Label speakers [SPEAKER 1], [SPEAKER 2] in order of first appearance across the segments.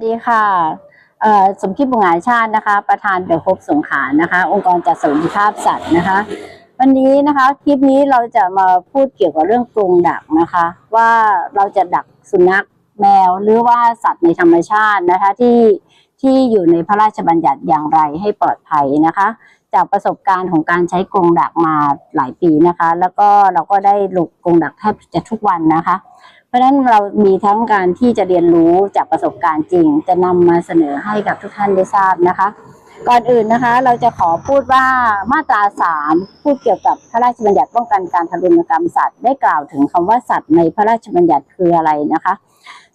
[SPEAKER 1] สวัสดีค่ะสมคิดบุญงาชาตินะคะ ประธานเดอะโฮปสงขลานะคะ องค์กรจัดสวัสดิภาพสัตว์นะคะ วันนี้นะคะคลิปนี้เราจะมาพูดเกี่ยวกับเรื่องกรงดักนะคะ ว่าเราจะดักสุนัขแมวหรือว่าสัตว์ในธรรมชาตินะคะที่ที่อยู่ในพระราชบัญญัติอย่างไรให้ปลอดภัยนะคะ จากประสบการณ์ของการใช้กรงดักมาหลายปีนะคะ แล้วก็เราก็ได้หลุกกรงดักแทบจะทุกวันนะคะ เพราะฉะนั้นเรามีทั้งการที่จะเรียนรู้จากประสบการณ์จริง จะนำมาเสนอให้กับทุกท่านได้ทราบนะคะ ก่อนอื่นนะคะ เราจะขอพูดว่ามาตราสามพูดเกี่ยวกับพระราชบัญญัติป้องกันการทารุณกรรมสัตว์ได้กล่าวถึงคำว่าสัตว์ในพระราชบัญญัติคืออะไรนะคะ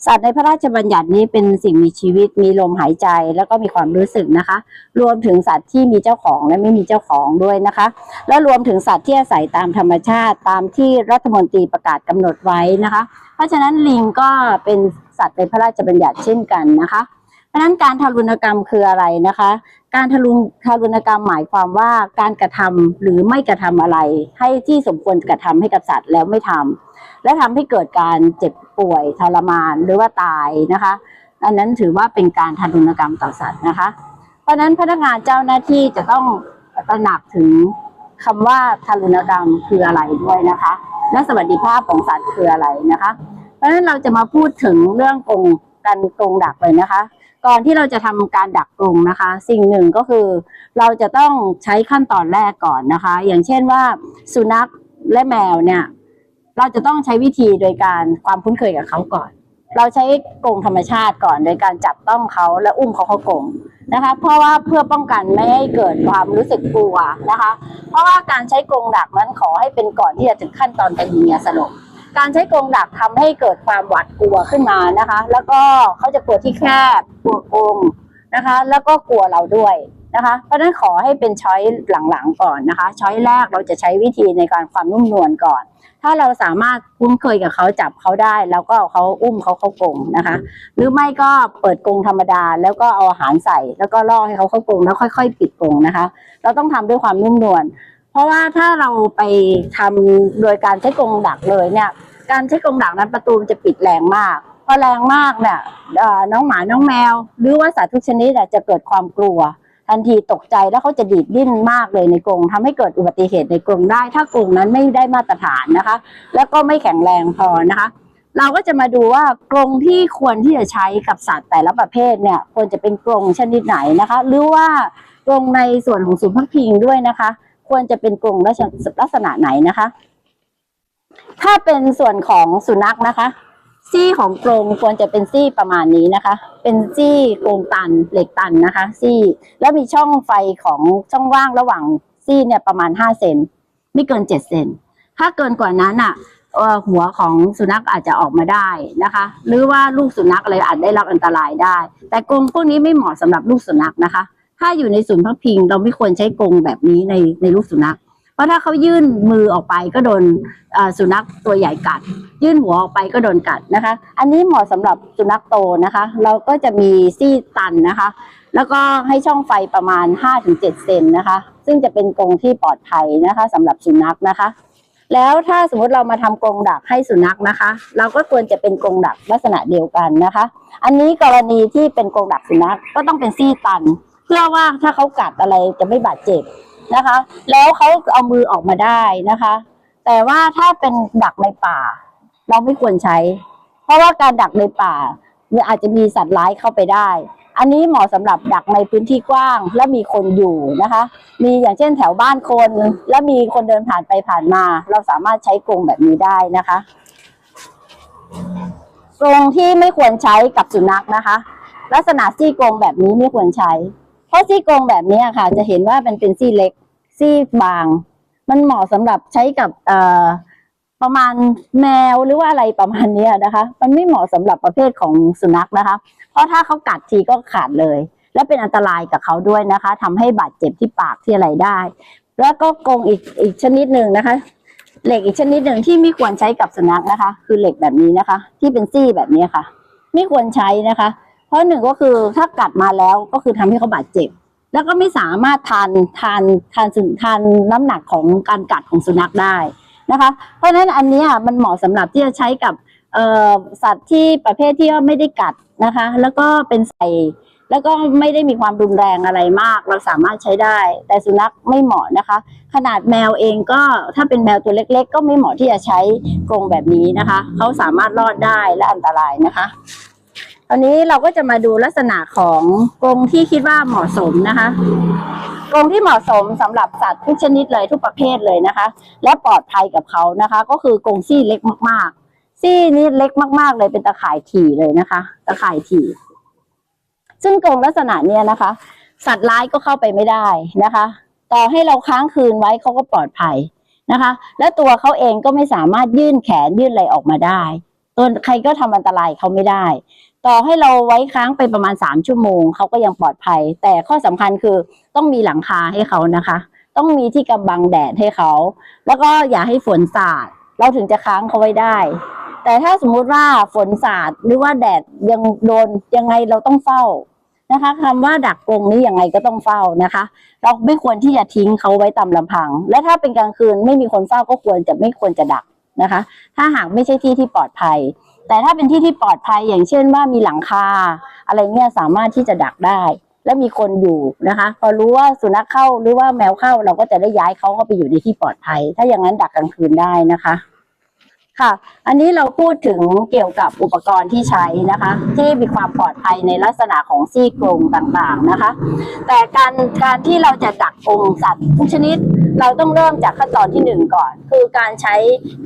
[SPEAKER 1] สัตว์ในพระราชบัญญัตินี้เป็นสิ่งมีชีวิต มีลมหายใจแล้วก็มีความรู้สึกนะคะ รวมถึงสัตว์ที่มีเจ้าของและไม่มีเจ้าของด้วยนะคะ และรวมถึงสัตว์ที่อาศัยตามธรรมชาติ ตามที่รัฐมนตรีประกาศกำหนดไว้นะคะ เพราะฉะนั้นลิงก็เป็นสัตว์ในพระราชบัญญัติเช่นกันนะคะเพราะฉะนั้นการทารุณกรรมคืออะไรนะคะ การทารุณทารุณกรรมหมายความว่าการกระทำหรือไม่กระทำอะไร ให้ที่สมควรกระทำให้กับสัตว์แล้วไม่ทำและทำให้เกิดการเจ็บ ป่วยทรมานหรือว่าตายนะคะ อันนั้นถือว่าเป็นการทารุณกรรมต่อสัตว์นะคะ เพราะนั้นพนักงานเจ้าหน้าที่จะต้องตระหนักถึงคำว่าทารุณกรรมคืออะไรด้วยนะคะ และสวัสดิภาพของสัตว์คืออะไรนะคะ เพราะฉะนั้นเราจะมาพูดถึงเรื่องกรงการกรงดักเลยนะคะ ก่อนที่เราจะทำการดักกรงนะคะ สิ่งหนึ่งก็คือเราจะต้องใช้ขั้นตอนแรกก่อนนะคะ อย่างเช่นว่าสุนัขและแมวเนี่ย เราจะต้องใช้วิธีโดยการความคุ้นเคยกับเขาก่อน เราใช้กรงธรรมชาติก่อนโดยการจับต้องเขาและอุ้มเขาเข้ากรงนะคะ เพราะว่าเพื่อป้องกันไม่ให้เกิดความรู้สึกกลัวนะคะ เพราะว่าการใช้กรงดักนั้นขอให้เป็นก่อนที่จะถึงขั้นตอนการยิงยาสลบการใช้กรงดักทำให้เกิดความหวาดกลัวขึ้นมานะคะ แล้วก็เขาจะกลัวที่แคบกลัวกรงนะคะ แล้วก็กลัวเราด้วย นะคะเพราะฉะนั้นขอให้เป็นช้อยหลังๆก่อนนะคะช้อยแรกเราจะใช้วิธีในการความนุ่มนวลก่อน ถ้าเราสามารถคุ้นเคยกับเขาจับเขาได้แล้วก็เขาอุ้มเขาเข้ากรงนะคะ หรือไม่ก็เปิดกรงธรรมดา แล้วก็เอาอาหารใส่ แล้วก็ล่อให้เขาเข้ากรงแล้วค่อย ๆ ปิดกรงนะคะ เราต้องทำด้วยความนุ่มนวลเพราะว่าถ้าเราไปทำโดยการใช้กรงดักเลยเนี่ย การใช้กรงดักนั้นประตูจะปิดแรงมากพอแรงมากเนี่ยน้องหมาน้องแมว หรือว่าสัตว์ทุกชนิดจะเกิดความกลัว ทันทีตกใจแล้วเขาจะดีดดิ้นมากเลยในกรงทำให้เกิดอุบัติเหตุในกรงได้ ถ้ากรงนั้นไม่ได้มาตรฐานนะคะ แล้วก็ไม่แข็งแรงพอนะคะ เราก็จะมาดูว่ากรงที่ควรที่จะใช้กับสัตว์แต่ละประเภทเนี่ยควรจะเป็นกรงชนิดไหนนะคะ หรือว่ากรงในส่วนของศูนย์พักพิงด้วยนะคะ ควรจะเป็นกรงลักษณะไหนนะคะ ถ้าเป็นส่วนของสุนัขนะคะ ซี่ของกรงควรจะเป็นซี่ประมาณนี้นะคะ เป็นซี่กรงตันเหล็กตันนะคะ ซี่แล้วมีช่องไฟของช่องว่างระหว่างซี่เนี่ยประมาณห้าเซนไม่เกินเจ็ดเซนถ้าเกินกว่านั้นอะเอ่อหัวของสุนัขอาจจะออกมาได้นะคะ หรือว่าลูกสุนัขอะไรอาจได้รับอันตรายได้ แต่กรงพวกนี้ไม่เหมาะสำหรับลูกสุนัขนะคะ ถ้าอยู่ในศูนย์พักพิงเราไม่ควรใช้กรงแบบนี้ในในลูกสุนัข เพราะถ้าเขายื่นมือออกไปก็โดนสุนัขตัวใหญ่กัด ยื่นหัวออกไปก็โดนกัดนะคะ อันนี้เหมาะสำหรับสุนัขโตนะคะ เราก็จะมีซี่ตันนะคะ แล้วก็ให้ช่องไฟประมาณ 5-7เซนนะคะ ซึ่งจะเป็นกรงที่ปลอดภัยนะคะสำหรับสุนัขนะคะแล้วถ้าสมมติเรามาทำกรงดักให้สุนัขนะคะ เราก็ควรจะเป็นกรงดักลักษณะเดียวกันนะคะ อันนี้กรณีที่เป็นกรงดักสุนัขก็ต้องเป็นซี่ตัน เพื่อว่าถ้าเขากัดอะไรจะไม่บาดเจ็บ นะคะ แล้วเขาเอามือออกมาได้นะคะ แต่ว่าถ้าเป็นดักในป่า เราไม่ควรใช้ เพราะว่าการดักในป่าเนี่ยอาจจะมีสัตว์ร้ายเข้าไปได้ อันนี้เหมาะสำหรับดักในพื้นที่กว้าง และมีคนอยู่นะคะ มีอย่างเช่นแถวบ้านคน และมีคนเดินผ่านไปผ่านมา เราสามารถใช้กรงแบบนี้ได้นะคะกรงที่ไม่ควรใช้กับสุนัขนะคะ ลักษณะซี่กรงแบบนี้ไม่ควรใช้ เพราะซี่กรงแบบนี้ค่ะ จะเห็นว่ามันเป็นซี่เล็ก ซี่บาง มันเหมาะสำหรับใช้กับประมาณแมวหรือว่าอะไรประมาณนี้นะคะ มันไม่เหมาะสำหรับประเภทของสุนัขนะคะ เพราะถ้าเขากัดทีก็ขาดเลย และเป็นอันตรายกับเขาด้วยนะคะทำให้บาดเจ็บที่ปากที่อะไรได้ แล้วก็กรงอีกอีกชนิดหนึ่งนะคะ เหล็กอีกชนิดหนึ่งที่ไม่ควรใช้กับสุนัขนะคะ คือเหล็กแบบนี้นะคะ ที่เป็นซี่แบบนี้ค่ะ ไม่ควรใช้นะคะ เพราะหนึ่งก็คือถ้ากัดมาแล้วก็คือทำให้เขาบาดเจ็บ แล้วก็ไม่สามารถทานทานทานสุนทานน้ำหนักของการกัดของสุนัขได้นะคะ เพราะฉะนั้นอันนี้มันเหมาะสำหรับที่จะใช้กับสัตว์ที่ประเภทที่ว่าไม่ได้กัดนะคะ แล้วก็เป็นใส่แล้วก็ไม่ได้มีความรุนแรงอะไรมาก เราสามารถใช้ได้ แต่สุนัขไม่เหมาะนะคะ ขนาดแมวเองก็ถ้าเป็นแมวตัวเล็ก ๆ ก็ไม่เหมาะที่จะใช้กรงแบบนี้นะคะ เขาสามารถรอดได้และอันตรายนะคะ ตอนนี้เราก็จะมาดูลักษณะของกรงที่คิดว่าเหมาะสมนะคะกรงที่เหมาะสมสำหรับสัตว์ทุกชนิดเลยทุกประเภทเลยนะคะ และปลอดภัยกับเขานะคะ ก็คือกรงซี่เล็กมากๆ ซี่นี้เล็กมาก ๆ เลยเป็นตะข่ายถี่เลยนะคะ ตะข่ายถี่ ซึ่งกรงลักษณะเนี้ยนะคะ สัตว์ร้ายก็เข้าไปไม่ได้นะคะ ต่อให้เราค้างคืนไว้เขาก็ปลอดภัยนะคะ และตัวเขาเองก็ไม่สามารถยื่นแขนยื่นอะไรออกมาได้ตัวใครก็ทำอันตรายเขาไม่ได้ ต่อให้เราไว้ค้างไปประมาณสามชั่วโมงเขาก็ยังปลอดภัย แต่ข้อสำคัญคือต้องมีหลังคาให้เขานะคะ ต้องมีที่กำบังแดดให้เขา แล้วก็อย่าให้ฝนสาด เราถึงจะค้างเขาไว้ได้ แต่ถ้าสมมุติว่าฝนสาดหรือว่าแดดยังโดนยังไงเราต้องเฝ้านะคะคำว่าดักกรงนี้ยังไงก็ต้องเฝ้านะคะ เราไม่ควรที่จะทิ้งเขาไว้ตามลำพัง และถ้าเป็นกลางคืนไม่มีคนเฝ้าก็ควรจะไม่ควรจะดักนะคะ ถ้าหากไม่ใช่ที่ที่ปลอดภัย แต่ถ้าเป็นที่ที่ปลอดภัยอย่างเช่นว่ามีหลังคา อะไรเงี้ยสามารถที่จะดักได้ และมีคนอยู่นะคะ พอรู้ว่าสุนัขเข้าหรือว่าแมวเข้าเราก็จะได้ย้ายเขาเข้าไปอยู่ในที่ปลอดภัย ถ้าอย่างนั้นดักกลางคืนได้นะคะ ค่ะ อันนี้เราพูดถึงเกี่ยวกับอุปกรณ์ที่ใช้นะคะ ที่มีความปลอดภัยในลักษณะของซี่กรงต่างๆนะคะ แต่การการที่เราจะดักกรงสัตว์ทุกชนิด เราต้องเริ่มจากขั้นตอนที่หนึ่งก่อน คือการใช้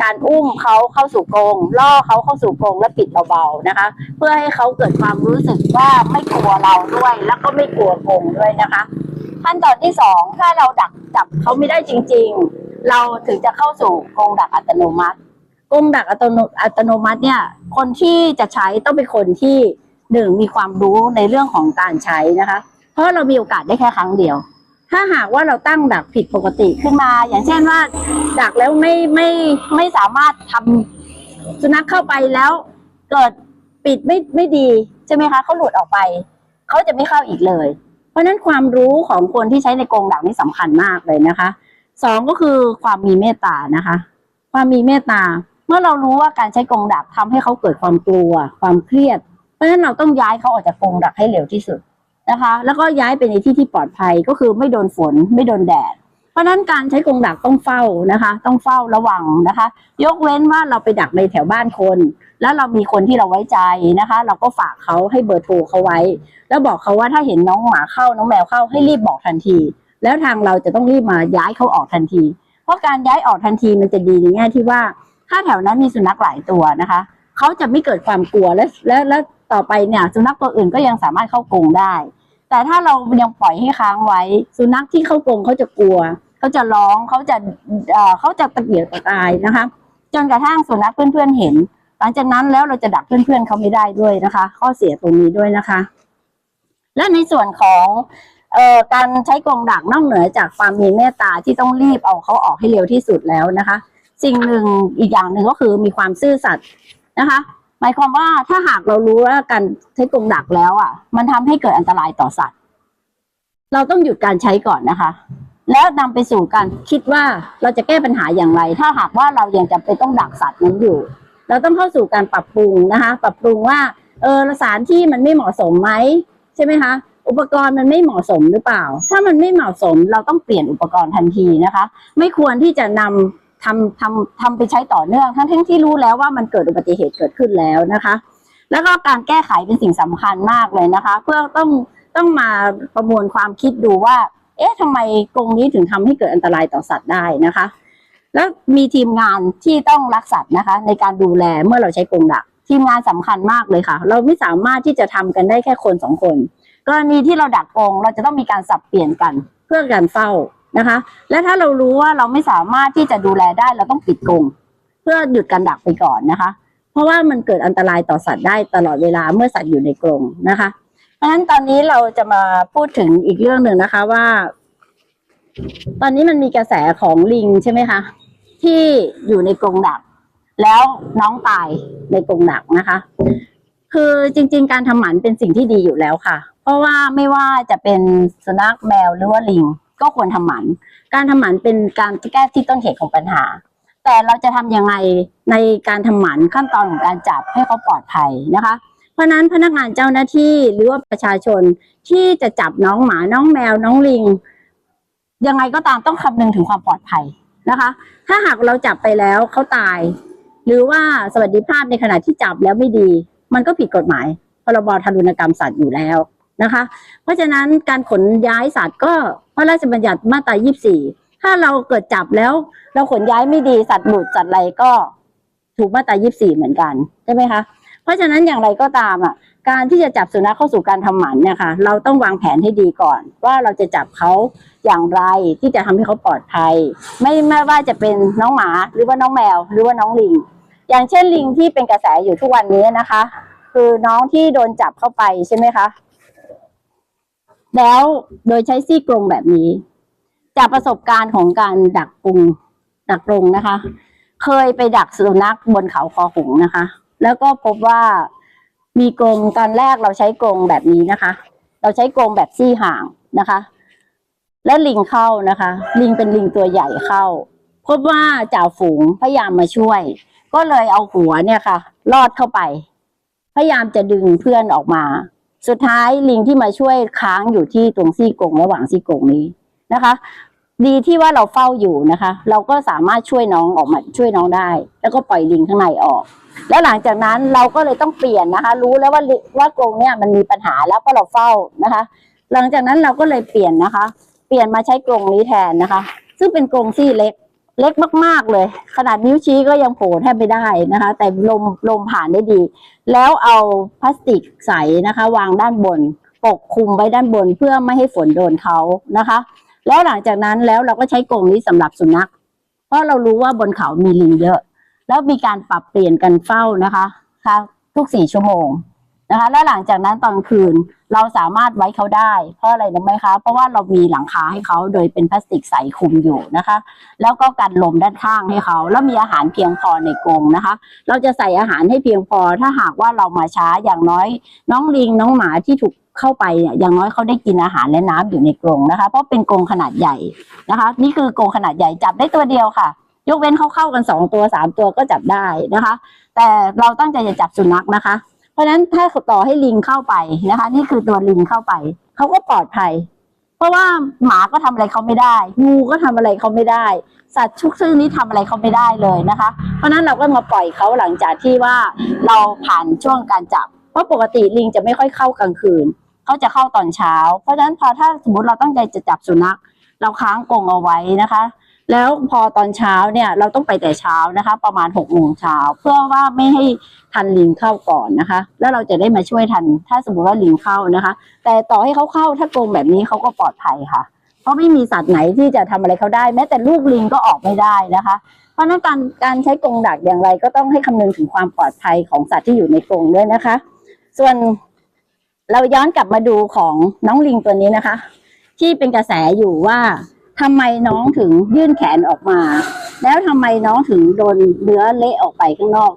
[SPEAKER 1] การอุ้มเขาเข้าสู่กรงล่อเขาเข้าสู่กรงและปิดเบาๆนะคะ เพื่อให้เขาเกิดความรู้สึกว่าไม่กลัวเราด้วย แล้วก็ไม่กลัวกรงด้วยนะคะ ขั้นตอนที่สองถ้าเราดักจับเขาไม่ได้จริง ๆ เราถึงจะเข้าสู่กรงดักอัตโนมัติ กรงดักอัตโนอัตโนมัติเนี่ย คนที่จะใช้ต้องเป็นคนที่หนึ่งมีความรู้ในเรื่องของการใช้นะคะ เพราะเรามีโอกาสได้แค่ครั้งเดียว ถ้าหากว่าเราตั้งดักผิดปกติขึ้นมา อย่างเช่นว่า ดักแล้วไม่ไม่ไม่สามารถทำสุนัขเข้าไปแล้วเกิดปิดไม่ไม่ดีใช่ไหมคะเขาหลุดออกไปเขาจะไม่เข้าอีกเลย เพราะฉะนั้นความรู้ของคนที่ใช้ในกรงดักนี่สำคัญมากเลยนะคะสองก็คือความมีเมตตานะคะ ความมีเมตตา เมื่อเรารู้ว่าการใช้กรงดักทำให้เขาเกิดความกลัว ความเครียด เพราะฉะนั้นเราต้องย้ายเขาออกจากกรงดักให้เร็วที่สุดนะคะ แล้วก็ย้ายไปในที่ที่ปลอดภัยก็คือไม่โดนฝน ไม่โดนแดด เพราะฉะนั้นการใช้กรงดักต้องเฝ้านะคะ ต้องเฝ้าระวังนะคะ ยกเว้นว่าเราไปดักในแถวบ้านคน แล้วเรามีคนที่เราไว้ใจนะคะ เราก็ฝากเขาให้เบอร์โทรเขาไว้ แล้วบอกเขาว่าถ้าเห็นน้องหมาเข้าน้องแมวเข้าให้รีบบอกทันที แล้วทางเราจะต้องรีบมาย้ายเขาออกทันที เพราะการย้ายออกทันทีมันจะดีในแง่ที่ว่า ถ้าแถวนั้นมีสุนัขหลายตัวนะคะเขาจะไม่เกิดความกลัวและและและต่อไปเนี่ยสุนัขตัวอื่นก็ยังสามารถเข้ากรงได้ แต่ถ้าเรายังปล่อยให้ค้างไว้ สุนัขที่เข้ากรงเขาจะกลัวเขาจะร้องเขาจะเออเขาจะตะเกียกตะกายนะคะจนกระทั่งสุนัขเพื่อนๆเห็น หลังจากนั้นแล้วเราจะดักเพื่อนๆเขาไม่ได้ด้วยนะคะ ข้อเสียตรงนี้ด้วยนะคะ และในส่วนของเอ่อการใช้กรงดักนอกเหนือจากความมีเมตตาที่ต้องรีบเอาเขาออกให้เร็วที่สุดแล้วนะคะ สิ่งหนึ่งอีกอย่างหนึ่งก็คือมีความซื่อสัตย์นะคะ หมายความว่าถ้าหากเรารู้ว่าการใช้กรงดักแล้วอะ มันทำให้เกิดอันตรายต่อสัตว์ เราต้องหยุดการใช้ก่อนนะคะ แล้วนำไปสู่การคิดว่าเราจะแก้ปัญหาอย่างไร ถ้าหากว่าเรายังจำเป็นต้องดักสัตว์นั้นอยู่ เราต้องเข้าสู่การปรับปรุงนะคะ ปรับปรุงว่าเออสานที่มันไม่เหมาะสมไหมใช่ไหมคะอุปกรณ์มันไม่เหมาะสมหรือเปล่า ถ้ามันไม่เหมาะสมเราต้องเปลี่ยนอุปกรณ์ทันทีนะคะ ไม่ควรที่จะนำ ทำทำทำไปใช้ต่อเนื่อง ทั้งทั้งที่รู้แล้วว่ามันเกิดอุบัติเหตุเกิดขึ้นแล้วนะคะ แล้วก็การแก้ไขเป็นสิ่งสำคัญมากเลยนะคะ เพื่อต้องต้องมาประมวลความคิดดูว่า เอ๊ะทำไมกรงนี้ถึงทำให้เกิดอันตรายต่อสัตว์ได้นะคะ แล้วมีทีมงานที่ต้องรักสัตว์นะคะ ในการดูแลเมื่อเราใช้กรงดัก ทีมงานสำคัญมากเลยค่ะ เราไม่สามารถที่จะทำกันได้แค่คนสองคน กรณีที่เราดักกรงเราจะต้องมีการสับเปลี่ยนกัน เพื่อการเฝ้า นะคะ และถ้าเรารู้ว่าเราไม่สามารถที่จะดูแลได้เราต้องปิดกรงเพื่อหยุดการดักไปก่อนนะคะ เพราะว่ามันเกิดอันตรายต่อสัตว์ได้ตลอดเวลาเมื่อสัตว์อยู่ในกรงนะคะ เพราะฉะนั้นตอนนี้เราจะมาพูดถึงอีกเรื่องหนึ่งนะคะว่า ตอนนี้มันมีกระแสของลิงใช่ไหมคะ ที่อยู่ในกรงดัก แล้วน้องตายในกรงดักนะคะ คือจริง ๆ การทำหมันเป็นสิ่งที่ดีอยู่แล้วค่ะ เพราะว่าไม่ว่าจะเป็นสุนัขแมวหรือว่าลิง ก็ควรทำหมัน การทำหมันเป็นการแก้ที่ต้นเหตุของปัญหา แต่เราจะทำยังไงในการทำหมันขั้นตอนของการจับให้เขาปลอดภัยนะคะ เพราะฉะนั้นพนักงานเจ้าหน้าที่หรือว่าประชาชนที่จะจับน้องหมาน้องแมวน้องลิง ยังไงก็ตามต้องคำนึงถึงความปลอดภัยนะคะ ถ้าหากเราจับไปแล้วเขาตาย หรือว่าสวัสดิภาพในขณะที่จับแล้วไม่ดี มันก็ผิดกฎหมายพรบทารุณกรรมสัตว์อยู่แล้วนะคะ เพราะฉะนั้นการขนย้ายสัตว์ก็ ระราชบัญญัติมาตรา24ถ้าเราเกิดจับแล้ว เราขนย้ายไม่ดีสัตว์หลุดสัตว์อะไรก็ถูกมาตรา24เหมือนกันใช่ไหมคะเพราะฉะนั้นอย่างไรก็ตามอะ การที่จะจับสุนัขเข้าสู่การทำหมันเนี่ยค่ะเราต้องวางแผนให้ดีก่อน ว่าเราจะจับเขาอย่างไรที่จะทำให้เขาปลอดภัย ไม่ไม่ว่าจะเป็นน้องหมาหรือว่าน้องแมว หรือว่าน้องลิง อย่างเช่นลิงที่เป็นกระแสอยู่ทุกวันนี้นะคะ คือน้องที่โดนจับเข้าไปใช่ไหมคะ แล้วโดยใช้ซี่กรงแบบนี้ จากประสบการณ์ของการดักกรงดักกรงนะคะ เคยไปดักสุนัขบนเขาคอหงนะคะ แล้วก็พบว่ามีกรงตอนแรกเราใช้กรงแบบนี้นะคะ เราใช้กรงแบบซี่ห่างนะคะ และลิงเข้านะคะ ลิงเป็นลิงตัวใหญ่เข้า พบว่าจ่าฝูงพยายามมาช่วย ก็เลยเอาหัวเนี่ยค่ะ ลอดเข้าไป พยายามจะดึงเพื่อนออกมา สุดท้ายลิงที่มาช่วยค้างอยู่ที่ตรงซี่กรงระหว่างซี่กรงนี้นะคะ ดีที่ว่าเราเฝ้าอยู่นะคะ เราก็สามารถช่วยน้องออกมาช่วยน้องได้ แล้วก็ปล่อยลิงข้างในออก แล้วหลังจากนั้นเราก็เลยต้องเปลี่ยนนะคะ รู้แล้วว่าว่ากรงเนี่ยมันมีปัญหาแล้วเพราะเราเฝ้านะคะ หลังจากนั้นเราก็เลยเปลี่ยนนะคะ เปลี่ยนมาใช้กรงนี้แทนนะคะ ซึ่งเป็นกรงซี่เล็ก เล็กมากๆเลย ขนาดนิ้วชี้ก็ยังโผล่แทบไม่ได้นะคะ แต่ลมลมผ่านได้ดี แล้วเอาพลาสติกใสนะคะ วางด้านบน ปกคลุมไว้ด้านบนเพื่อไม่ให้ฝนโดนเขานะคะ แล้วหลังจากนั้นแล้วเราก็ใช้กรงนี้สำหรับสุนัข เพราะเรารู้ว่าบนเขามีลิงเยอะ แล้วมีการปรับเปลี่ยนกันเฝ้านะคะทุกสี่ชั่วโมง นะคะ แล้วหลังจากนั้นตอนคืนเราสามารถไว้เขาได้ เพราะอะไรรู้ไหมคะ เพราะว่าเรามีหลังคาให้เขาโดยเป็นพลาสติกใสคลุมอยู่นะคะ แล้วก็กันลมด้านข้างให้เขา แล้วมีอาหารเพียงพอในกรงนะคะ เราจะใส่อาหารให้เพียงพอ ถ้าหากว่าเรามาช้าอย่างน้อย น้องลิงน้องหมาที่ถูกเข้าไปเนี่ยอย่างน้อยเขาได้กินอาหารและน้ำอยู่ในกรงนะคะ เพราะเป็นกรงขนาดใหญ่นะคะ นี่คือกรงขนาดใหญ่จับได้ตัวเดียวค่ะยกเว้นเขาเข้ากันสองตัวสามตัวก็จับได้นะคะ แต่เราตั้งใจจะจับสุนัขนะคะ ราะฉะนั้นถ้าต่อให้ลิงเข้าไปนะคะ นี่คือตัวลิงเข้าไปเขาก็ปลอดภัย เพราะว่าหมาก็ทำอะไรเขาไม่ได้ งูก็ทำอะไรเขาไม่ได้ สัตว์ชุกชื่อนี้ทำอะไรเขาไม่ได้เลยนะคะ เพราะฉะนั้นเราก็มาปล่อยเขาหลังจากที่ว่าเราผ่านช่วงการจับ เพราะปกติลิงจะไม่ค่อยเข้ากลางคืนเขาจะเข้าตอนเช้า เพราะฉะนั้นพอถ้าสมมติเราตั้งใจจะจับสุนัข เราค้างกรงเอาไว้นะคะ แล้วพอตอนเช้าเนี่ยเราต้องไปแต่เช้านะคะ ประมาณหกโมงเช้าเพื่อว่าไม่ให้ทันลิงเข้าก่อนนะคะ แล้วเราจะได้มาช่วยทัน ถ้าสมมติว่าลิงเข้านะคะ แต่ต่อให้เขาเข้าถ้ากรงแบบนี้เขาก็ปลอดภัยค่ะ เพราะไม่มีสัตว์ไหนที่จะทำอะไรเขาได้ แม้แต่ลูกลิงก็ออกไม่ได้นะคะ เพราะนั้นการการใช้กรงดักอย่างไรก็ต้องให้คำนึงถึงความปลอดภัยของสัตว์ที่อยู่ในกรงด้วยนะคะ ส่วนเราย้อนกลับมาดูของน้องลิงตัวนี้นะคะ ที่เป็นกระแสอยู่ว่า ทำไมน้องถึงยื่นแขนออกมา แล้วทำไมน้องถึงโดนเนื้อเละออกไปข้างนอก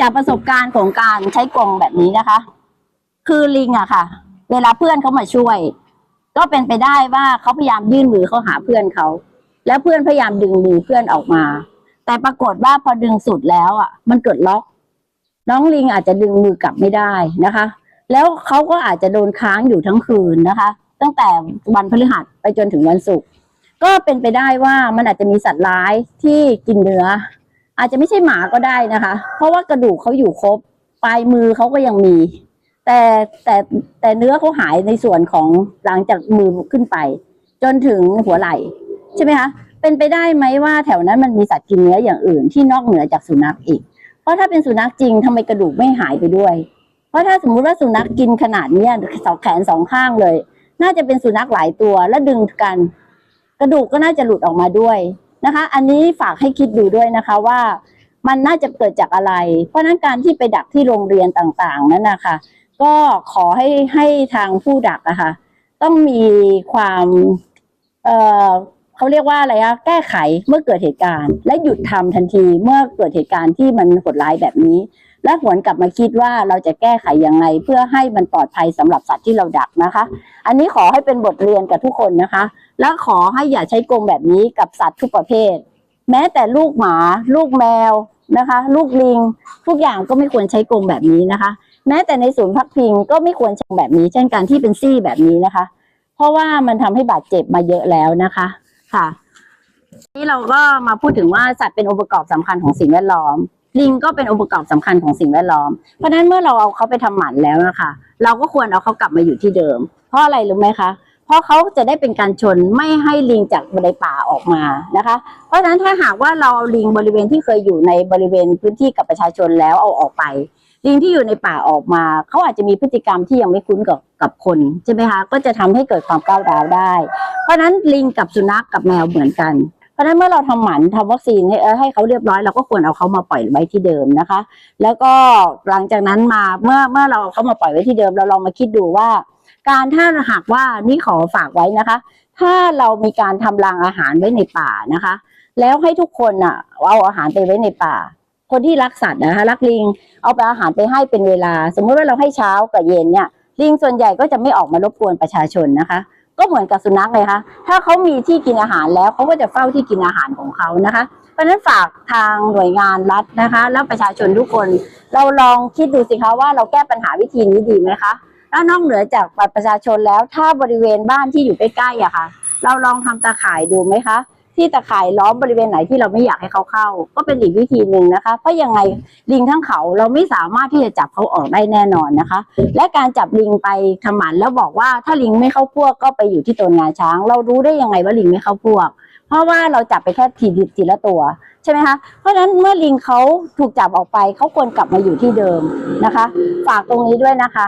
[SPEAKER 1] จากประสบการณ์ของการใช้กรงแบบนี้นะคะ คือลิงอะค่ะ เวลาเพื่อนเขามาช่วย ก็เป็นไปได้ว่าเขาพยายามยื่นมือเข้าหาเพื่อนเขา แล้วเพื่อนพยายามดึงมือเพื่อนออกมา แต่ปรากฏว่าพอดึงสุดแล้วอะมันเกิดล็อก น้องลิงอาจจะดึงมือกลับไม่ได้นะคะ แล้วเขาก็อาจจะโดนค้างอยู่ทั้งคืนนะคะ ตั้งแต่วันพฤหัสไปจนถึงวันศุกร์ ก็เป็นไปได้ว่ามันอาจจะมีสัตว์ร้ายที่กินเนื้อ อาจจะไม่ใช่หมาก็ได้นะคะ เพราะว่ากระดูกเขาอยู่ครบ ปลายมือเขาก็ยังมี แต่แต่แต่เนื้อเขาหายในส่วนของหลังจากมือขึ้นไป จนถึงหัวไหล่ใช่ไหมคะเป็นไปได้ไหมว่าแถวนั้นมันมีสัตว์กินเนื้ออย่างอื่นที่นอกเหนือจากสุนัขอีก เพราะถ้าเป็นสุนัขจริงทำไมกระดูกไม่หายไปด้วย เพราะถ้าสมมุติว่าสุนัขกินขนาดเนี้ยสองแขนสองข้างเลย น่าจะเป็นสุนัขหลายตัวแล้วดึงกัน กระดูกก็น่าจะหลุดออกมาด้วยนะคะ อันนี้ฝากให้คิดดูด้วยนะคะว่ามันน่าจะเกิดจากอะไร เพราะนั้นการที่ไปดักที่โรงเรียนต่างๆนั้นนะคะก็ขอให้ให้ทางผู้ดักนะคะต้องมีความเอ่อ เขาเรียกว่าอะไรอะแก้ไขเมื่อเกิดเหตุการณ์ และหยุดทำทันทีเมื่อเกิดเหตุการณ์ที่มันโหดร้ายแบบนี้ และหวนกลับมาคิดว่าเราจะแก้ไขยังไงเพื่อให้มันปลอดภัยสำหรับสัตว์ที่เราดักนะคะ อันนี้ขอให้เป็นบทเรียนกับทุกคนนะคะ และขอให้อย่าใช้กรงแบบนี้กับสัตว์ทุกประเภท แม้แต่ลูกหมา ลูกแมวนะคะ ลูกลิง ทุกอย่างก็ไม่ควรใช้กรงแบบนี้นะคะ แม้แต่ในศูนย์พักพิงก็ไม่ควรใช้แบบนี้ เช่นการที่เป็นซี่แบบนี้นะคะ เพราะว่ามันทำให้บาดเจ็บมาเยอะแล้วนะคะ ค่ะ นี่เราก็มาพูดถึงว่าสัตว์เป็นองค์ประกอบสำคัญของสิ่งแวดล้อม ลิงก็เป็นองค์ประกอบสำคัญของสิ่งแวดล้อม เพราะฉะนั้นเมื่อเราเอาเขาไปทำหมันแล้วนะคะ เราก็ควรเอาเขากลับมาอยู่ที่เดิม เพราะอะไรรู้ไหมคะเพราะเขาจะได้เป็นการชนไม่ให้ลิงจากในป่าออกมานะคะ เพราะฉะนั้นถ้าหากว่าเราเอาลิงบริเวณที่เคยอยู่ในบริเวณพื้นที่กับประชาชนแล้วเอาออกไป ลิงที่อยู่ในป่าออกมา เขาอาจจะมีพฤติกรรมที่ยังไม่คุ้นกับกับคนใช่ไหมคะก็จะทำให้เกิดความก้าวร้าวได้ เพราะฉะนั้นลิงกับสุนัขกับแมวเหมือนกัน เพราะนั้นเมื่อเราทำหมันทำวัคซีนให้เอ่อให้เขาเรียบร้อยเราก็ควรเอาเขามาปล่อยไว้ที่เดิมนะคะ แล้วก็หลังจากนั้นมาเมื่อเมื่อเราเอาเขามาปล่อยไว้ที่เดิม เราลองมาคิดดูว่า การถ้าหากว่านี่ขอฝากไว้นะคะ ถ้าเรามีการทำรางอาหารไว้ในป่านะคะ แล้วให้ทุกคนอะเอาอาหารไปไว้ในป่า คนที่รักสัตว์นะคะรักลิง เอาไปอาหารไปให้เป็นเวลา สมมุติว่าเราให้เช้ากับเย็นเนี่ยลิงส่วนใหญ่ก็จะไม่ออกมารบกวนประชาชนนะคะ ก็เหมือนกับสุนัขเลยค่ะถ้าเขามีที่กินอาหารแล้วเขาก็จะเฝ้าที่กินอาหารของเขานะคะ เพราะนั้นฝากทางหน่วยงานรัฐนะคะ แล้วประชาชนทุกคน เราลองคิดดูสิคะว่าเราแก้ปัญหาวิธีนี้ดีไหมคะแล้วนอกเหนือจากบัตรประชาชนแล้วถ้าบริเวณบ้านที่อยู่ใกล้ๆอะค่ะ เราลองทำตาข่ายดูไหมคะ ที่ตาข่ายล้อมบริเวณไหนที่เราไม่อยากให้เขาเข้า ก็เป็นอีกวิธีหนึ่งนะคะ เพราะยังไงลิงทั้งเขาเราไม่สามารถที่จะจับเขาออกได้แน่นอนนะคะ และการจับลิงไปทำหมันแล้วบอกว่าถ้าลิงไม่เข้าพวกก็ไปอยู่ที่ตนงาช้าง เรารู้ได้ยังไงว่าลิงไม่เข้าพวก เพราะว่าเราจับไปแค่ทีทีละตัวใช่ไหมคะเพราะฉะนั้นเมื่อลิงเขาถูกจับออกไปเขาควรกลับมาอยู่ที่เดิมนะคะ ฝากตรงนี้ด้วยนะคะ